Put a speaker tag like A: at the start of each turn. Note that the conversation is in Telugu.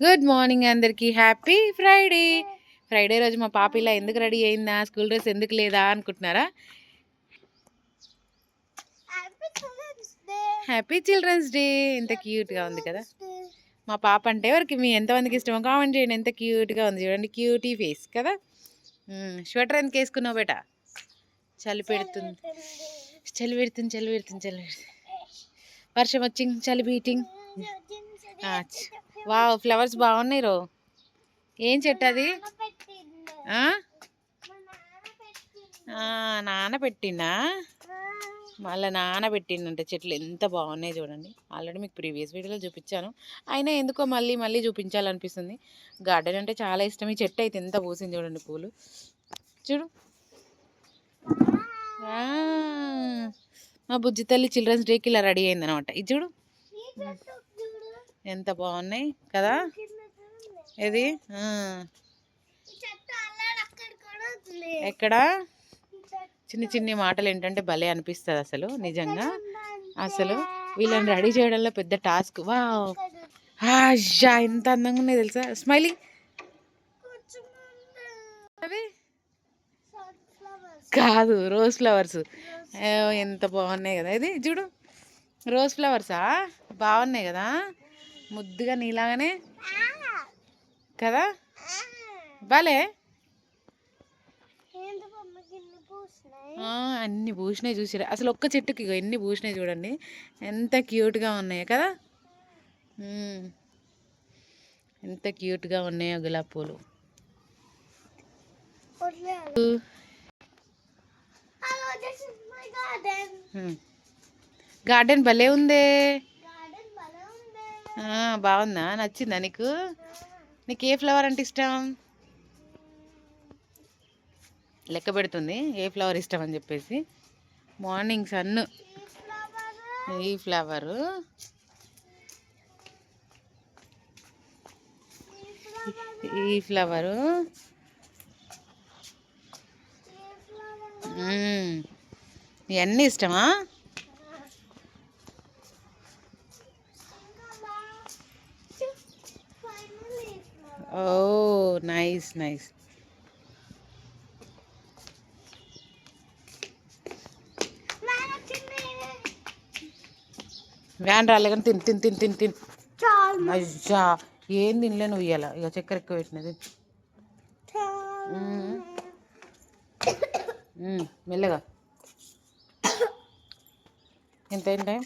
A: గుడ్ మార్నింగ్ అందరికీ. హ్యాపీ ఫ్రైడే ఫ్రైడే రోజు మా పాప ఇలా ఎందుకు రెడీ అయిందా? స్కూల్ డ్రెస్ ఎందుకు లేదా అనుకుంటున్నారా? హ్యాపీ చిల్డ్రన్స్ డే ఎంత క్యూట్గా ఉంది కదా. మా పాప అంటే ఎవరికి మీ ఎంతమందికి ఇష్టమో కామెంట్ చేయండి. ఎంత క్యూట్గా ఉంది చూడండి. క్యూటీ ఫేస్ కదా. స్వెటర్ ఎందుకు వేసుకున్నావు బేట? చలి పెడుతుంది. చలి పెడుతుంది. చలి పెడుతుంది చలి పెడుతుంది వర్షం వచ్చింది చలి బీటింగ్ వావ్ ఫ్లవర్స్ బాగున్నాయి రో. ఏం చెట్టు అది? నానబెట్టినా నాన్న మళ్ళీ నానబెట్టిండంట చెట్లు ఎంత బాగున్నాయి చూడండి. ఆల్రెడీ మీకు ప్రీవియస్ వీడియోలో చూపించాను. అయినా ఎందుకో మళ్ళీ మళ్ళీ చూపించాలనిపిస్తుంది. గార్డెన్ అంటే చాలా ఇష్టం. ఈ చెట్టు అయితే ఎంత పూసింది చూడండి పూలు. చూడు. మా బుజ్జి తల్లి చిల్డ్రన్స్ డేకి ఇలా రెడీ అయింది అనమాట ఇది చూడు. ఎంత బాగున్నాయి కదా? ఇది ఎక్కడ? చిన్న చిన్ని మాటలు ఏంటంటే భలే అనిపిస్తుంది అసలు నిజంగా. అసలు వీళ్ళని రెడీ చేయడంలో పెద్ద టాస్క్. వా ఎంత అందంగా ఉన్నాయి తెలుసా? స్మైలింగ్ అవి? కాదు రోజ్ ఫ్లవర్స్. ఎంత బాగున్నాయి కదా. ఇది చూడు. రోజ్ ఫ్లవర్సా? బాగున్నాయి కదా? ముద్దుగా నీలాగానే? కదా? భలే. అన్ని పూసినాయి చూసిరా. అసలు ఒక్క చెట్టుకి ఇగో ఎన్ని పూసినాయి చూడండి. ఎంత క్యూట్గా ఉన్నాయో కదా. ఎంత క్యూట్గా ఉన్నాయో గులాబీ పూలు. గార్డెన్ భలే ఉందే. బాగుందా? నచ్చిందా నీకు? నీకు ఏ ఫ్లవర్ అంటే ఇష్టం? లెక్క పెడుతుంది. ఏ ఫ్లవర్ ఇష్టం అని చెప్పేసి. Morning sun. ఈ ఫ్లవరు. ఈ ఫ్లవరు. ఇవన్నీ ఇష్టమా? ఓ నైస్ నైస్ వ్యాన్ రాలే కానీ తిన్ తిన్ తిన్ తిన్ తిన్. అయ్యా ఏం తినలే నువ్వు ఇయ్యాల. ఇక చక్కెర ఎక్కువ పెట్టినది మెల్లగా. ఎంత టైం?